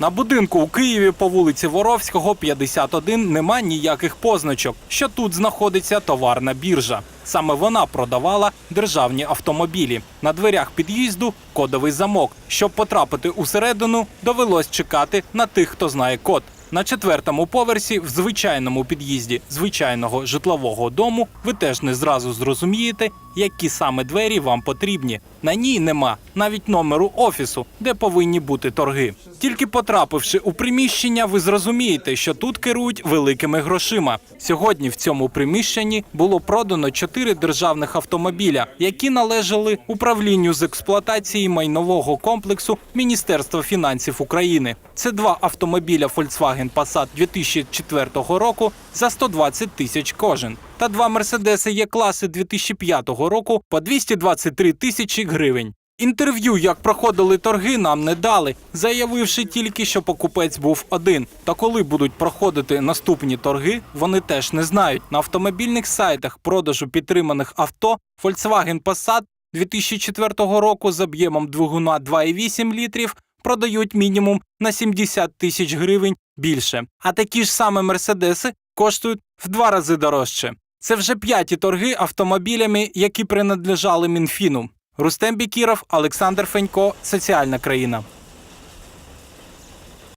На будинку у Києві по вулиці Воровського, 51, нема ніяких позначок, що тут знаходиться товарна біржа. Саме вона продавала державні автомобілі. На дверях під'їзду кодовий замок. Щоб потрапити усередину, довелось чекати на тих, хто знає код. На четвертому поверсі, в звичайному під'їзді звичайного житлового дому, ви теж не зразу зрозумієте, які саме двері вам потрібні. На ній нема навіть номеру офісу, де повинні бути торги. Тільки потрапивши у приміщення, ви зрозумієте, що тут керують великими грошима. Сьогодні в цьому приміщенні було продано чотири державних автомобіля, які належали управлінню з експлуатації майнового комплексу Міністерства фінансів України. Це два автомобіля Volkswagen Passat 2004 року за 120 тисяч кожен, та два Мерседеси Є-класи 2005 року по 223 тисячі гривень. Інтерв'ю, як проходили торги, нам не дали, заявивши тільки, що покупець був один. Та коли будуть проходити наступні торги, вони теж не знають. На автомобільних сайтах продажу підтриманих авто Volkswagen Passat 2004 року з об'ємом двигуна 2,8 літрів продають мінімум на 70 тисяч гривень більше. А такі ж саме мерседеси коштують в два рази дорожче. Це вже п'яті торги автомобілями, які принадлежали Мінфіну. Рустем Бікіров, Олександр Фенько, Соціальна країна.